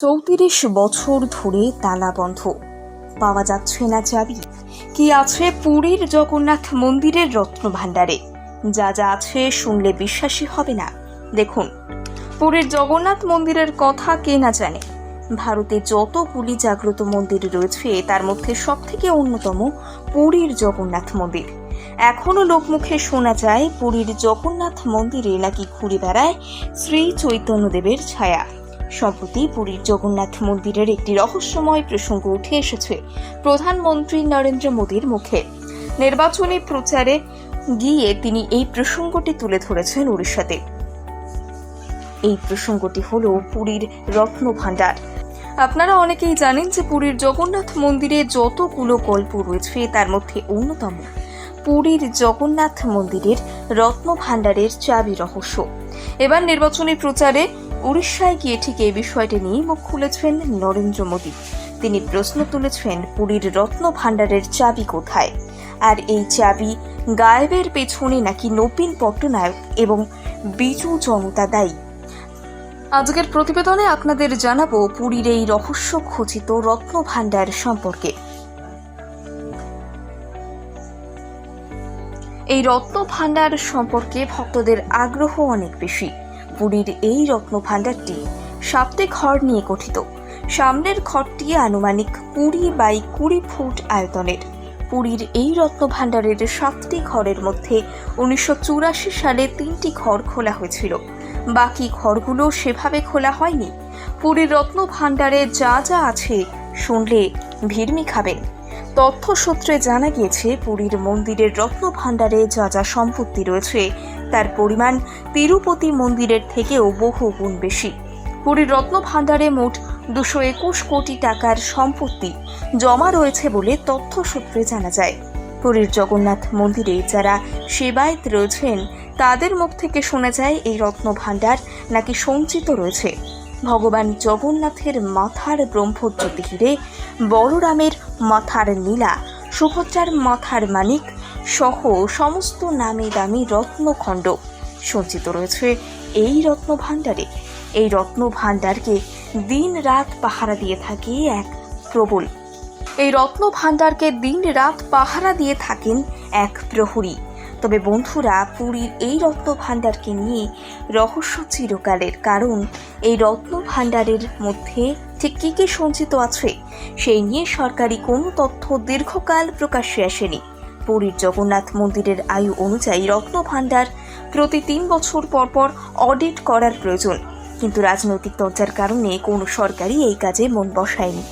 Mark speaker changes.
Speaker 1: চৌত্রিশ বছর ধরে তালা বন্ধ। পাওয়া যাচ্ছে না চাবি। কি আছে পুরীর জগন্নাথ মন্দিরের রত্ন ভাণ্ডারে যা যা আছে শুনলে বিশ্বাসই হবে না। দেখুন, পুরীর জগন্নাথ মন্দিরের কথা কে না জানে? ভারতে যতগুলি জাগ্রত মন্দির রয়েছে, তার মধ্যে সব থেকে অন্যতম পুরীর জগন্নাথ মন্দির। এখনও লোকমুখে শোনা যায়, পুরীর জগন্নাথ মন্দিরে নাকি ঘুরে বেড়ায় শ্রী চৈতন্যদেবের ছায়া। সম্প্রতি পুরীর জগন্নাথ মন্দিরের একটি রহস্যময় প্রসঙ্গ উঠে এসেছে প্রধানমন্ত্রী নরেন্দ্র মোদীর মুখে। নির্বাচনী প্রচারে গিয়ে তিনি এই প্রসঙ্গটি তুলে ধরেছেন উড়িষ্যাতে এই প্রসঙ্গটি হল পুরীর রত্ন ভাণ্ডার। আপনারা অনেকেই জানেন যে পুরীর জগন্নাথ মন্দিরে যতগুলো গল্প রয়েছে, তার মধ্যে অন্যতম পুরীর জগন্নাথ মন্দিরের রত্ন ভাণ্ডারের চাবি রহস্য। এবার নির্বাচনী প্রচারে উড়িষ্যায় গিয়ে ঠিক এই বিষয়টি নিয়ে মুখ খুলেছেন নরেন্দ্র মোদী। তিনি প্রশ্ন তুলেছেন, পুরীর রত্ন ভাণ্ডারের চাবি কোথায়? আর এই চাবি গায়েবের পেছনে নাকি নবীন পট্টনায়ক এবং বিজু জনতা দায়ী? আজকের প্রতিবেদনে আপনাদের জানাব পুরীর এই রহস্য খচিত রত্ন ভাণ্ডার সম্পর্কে। এই রত্ন ভাণ্ডার সম্পর্কে ভক্তদের আগ্রহ অনেক বেশি। পুরীর এই রত্ন ভাণ্ডারটি সাতটি ঘর নিয়ে গঠিত। সামনের ঘরটি আনুমানিক কুড়ি বাই কুড়ি ফুট আয়তনের। পুরীর এই রত্ন ভাণ্ডারের সাতটি ঘরের মধ্যে উনিশশো চুরাশি সালে তিনটি ঘর খোলা হয়েছিল। বাকি ঘরগুলো সেভাবে খোলা হয়নি। পুরীর রত্ন ভাণ্ডারে যা যা আছে শুনলে ভিড়মি খাবেন। তথ্য সূত্রে জানা গিয়েছে, পুরীর মন্দিরের রত্ন ভাণ্ডারে যা যা সম্পত্তি রয়েছে তার পরিমাণ তিরুপতি মন্দিরের থেকেও বহু গুণ বেশি। পুরীর রত্ন ভাণ্ডারে মোট দুশো একুশ কোটি টাকার সম্পত্তি জমা রয়েছে বলে তথ্য সূত্রে জানা যায়। পুরীর জগন্নাথ মন্দিরে যারা সেবায়ত রয়েছেন, তাদের মুখ থেকে শোনা যায়, এই রত্ন ভাণ্ডার নাকি সঞ্চিত রয়েছে। ভগবান জগন্নাথের মাথার ব্রহ্মজ্যোতি হিরে বলরামের মাথার নীলা, সুভদ্রার মাথার মানিক সহ সমস্ত নামি দামি রত্নখণ্ড। সঞ্চিত রয়েছে এই রত্ন ভাণ্ডারে এই রত্ন ভাণ্ডারকে দিন রাত পাহারা দিয়ে থাকে এক প্রবল। এই রত্ন ভাণ্ডারকে দিন রাত পাহারা দিয়ে থাকেন এক প্রহরী। তবে বন্ধুরা, পুরীর এই রত্ন ভাণ্ডারকে নিয়ে রহস্য চিরকালের, কারণ এই রত্ন ভাণ্ডারের মধ্যে ঠিক কী কী সঞ্চিত আছে, সেই নিয়ে সরকারি কোনো তথ্য দীর্ঘকাল প্রকাশ্যে আসেনি। পুরীর জগন্নাথ মন্দিরের আয়ু অনুযায়ী রত্ন ভাণ্ডার প্রতি তিন বছর পর পর অডিট করার প্রয়োজন। কিন্তু রাজনৈতিক দরজার কারণে কোনো সরকারই এই কাজে মন বসায়নি।